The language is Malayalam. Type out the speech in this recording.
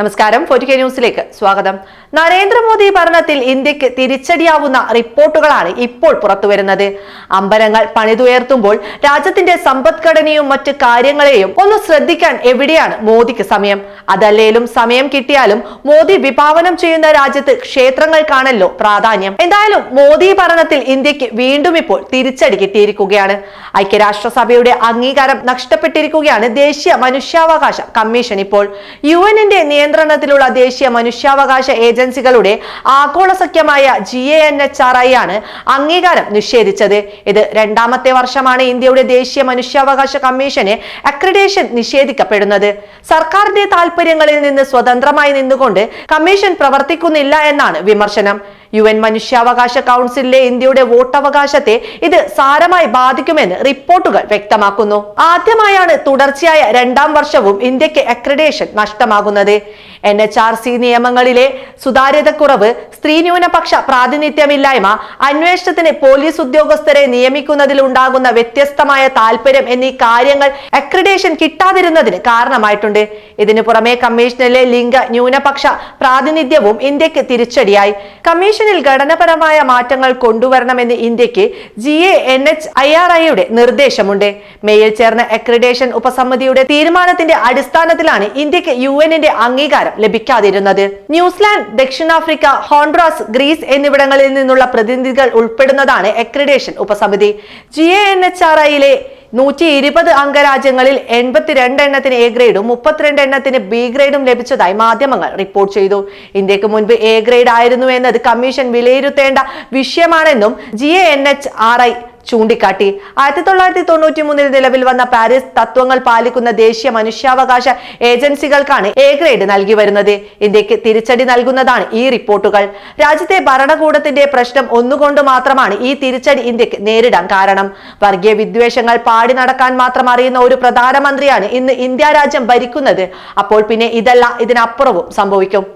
നമസ്കാരം. ഫോർട്ടി കെ ന്യൂസിലേക്ക് സ്വാഗതം. നരേന്ദ്രമോദി ഭരണത്തിൽ ഇന്ത്യയ്ക്ക് തിരിച്ചടിയാവുന്ന റിപ്പോർട്ടുകളാണ് ഇപ്പോൾ പുറത്തുവരുന്നത്. അമ്പലങ്ങൾ പണിതുയർത്തുമ്പോൾ രാജ്യത്തിന്റെ സമ്പദ്ഘടനയും മറ്റ് കാര്യങ്ങളെയും ഒന്ന് ശ്രദ്ധിക്കാൻ എവിടെയാണ് മോദിക്ക് സമയം? അതല്ലേലും സമയം കിട്ടിയാലും മോദി വിഭാവനം ചെയ്യുന്ന രാജ്യത്ത് ക്ഷേത്രങ്ങൾക്കാണല്ലോ പ്രാധാന്യം. എന്തായാലും മോദി ഭരണത്തിൽ ഇന്ത്യയ്ക്ക് വീണ്ടും ഇപ്പോൾ തിരിച്ചടി കിട്ടിയിരിക്കുകയാണ്. ഐക്യരാഷ്ട്രസഭയുടെ അംഗീകാരം നഷ്ടപ്പെട്ടിരിക്കുകയാണ് ദേശീയ മനുഷ്യാവകാശ കമ്മീഷൻ ഇപ്പോൾ. യു എന്നിന്റെ നിയന്ത്രണത്തിലുള്ള ദേശീയ മനുഷ്യാവകാശ ഏജൻസികളുടെ ആഗോള സഖ്യമായ G A N H R I ആണ് അംഗീകാരം നിഷേധിച്ചത്. ഇത് രണ്ടാമത്തെ വർഷമാണ് ഇന്ത്യയുടെ ദേശീയ മനുഷ്യാവകാശ കമ്മീഷന് അക്രഡേഷൻ നിഷേധിക്കപ്പെടുന്നത്. സർക്കാരിന്റെ താൽപര്യങ്ങളിൽ നിന്ന് സ്വതന്ത്രമായി നിന്നുകൊണ്ട് കമ്മീഷൻ പ്രവർത്തിക്കുന്നില്ല എന്നാണ് വിമർശനം. യു എൻ മനുഷ്യാവകാശ കൗൺസിലിലെ ഇന്ത്യയുടെ വോട്ടവകാശത്തെ ഇത് സാരമായി ബാധിക്കുമെന്ന് റിപ്പോർട്ടുകൾ വ്യക്തമാക്കുന്നു. ആദ്യമായാണ് തുടർച്ചയായ രണ്ടാം വർഷവും ഇന്ത്യയ്ക്ക് അക്രഡേഷൻ നഷ്ടമാകുന്നത്. എൻ എച്ച് ആർ സി നിയമങ്ങളിലെ സുതാര്യതക്കുറവ് സ്ത്രീ ന്യൂനപക്ഷ പ്രാതിനിധ്യമില്ലായ്മ അന്വേഷണത്തിന് പോലീസ് ഉദ്യോഗസ്ഥരെ നിയമിക്കുന്നതിൽ ഉണ്ടാകുന്ന വ്യത്യസ്തമായ താല്പര്യം എന്നീ കാര്യങ്ങൾ അക്രഡേഷൻ കിട്ടാതിരുന്നതിന് കാരണമായിട്ടുണ്ട്. ഇതിനു പുറമെ കമ്മീഷനിലെ ലിംഗ ന്യൂനപക്ഷ പ്രാതിനിധ്യവും ഇന്ത്യയ്ക്ക് തിരിച്ചടിയായി. കമ്മീഷനിൽ ഘടനപരമായ മാറ്റങ്ങൾ കൊണ്ടുവരണമെന്ന് ഇന്ത്യയ്ക്ക് G A N H I R ഐയുടെ നിർദ്ദേശമുണ്ട്. മേയിൽ ചേർന്ന അക്രഡേഷൻ ഉപസമിതിയുടെ തീരുമാനത്തിന്റെ അടിസ്ഥാനത്തിലാണ് ഇന്ത്യയ്ക്ക് യു എന്നിന്റെ അംഗീകാരം ലഭിക്കാതിരുന്നത്. ന്യൂസിലാൻഡ് ദക്ഷിണാഫ്രിക്ക ഹോൺഡ്രാസ് ഗ്രീസ് എന്നിവിടങ്ങളിൽ നിന്നുള്ള പ്രതിനിധികൾ ഉൾപ്പെടുന്നതാണ് അക്രഡേഷൻ ഉപസമിതി. G A N H R ഐയിലെ നൂറ്റി ഇരുപത് അംഗരാജ്യങ്ങളിൽ എൺപത്തിരണ്ട് എണ്ണത്തിന് എ ഗ്രേഡും മുപ്പത്തിരണ്ട് എണ്ണത്തിന് ബി ഗ്രേഡും ലഭിച്ചതായി മാധ്യമങ്ങൾ റിപ്പോർട്ട് ചെയ്തു. ഇന്ത്യയ്ക്ക് മുൻപ് എ ഗ്രേഡ് ആയിരുന്നു എന്നത് കമ്മീഷൻ വിലയിരുത്തേണ്ട വിഷയമാണെന്നും G N H R I ചൂണ്ടിക്കാട്ടി. ആയിരത്തി തൊള്ളായിരത്തി തൊണ്ണൂറ്റി മൂന്നിൽ നിലവിൽ വന്ന പാരീസ് തത്വങ്ങൾ പാലിക്കുന്ന ദേശീയ മനുഷ്യാവകാശ ഏജൻസികൾക്കാണ് എ ഗ്രേഡ് നൽകി വരുന്നത്. ഇന്ത്യയ്ക്ക് തിരിച്ചടി നൽകുന്നതാണ് ഈ റിപ്പോർട്ടുകൾ. രാജ്യത്തെ ഭരണകൂടത്തിന്റെ പ്രശ്നം ഒന്നുകൊണ്ട് മാത്രമാണ് ഈ തിരിച്ചടി ഇന്ത്യയ്ക്ക് നേരിടാൻ കാരണം. വർഗീയ വിദ്വേഷങ്ങൾ പാടി നടക്കാൻ മാത്രം അറിയുന്ന ഒരു പ്രധാനമന്ത്രിയാണ് ഇന്ന് ഇന്ത്യ രാജ്യം ഭരിക്കുന്നത്. അപ്പോൾ പിന്നെ ഇതല്ല ഇതിനപ്പുറവും സംഭവിക്കും.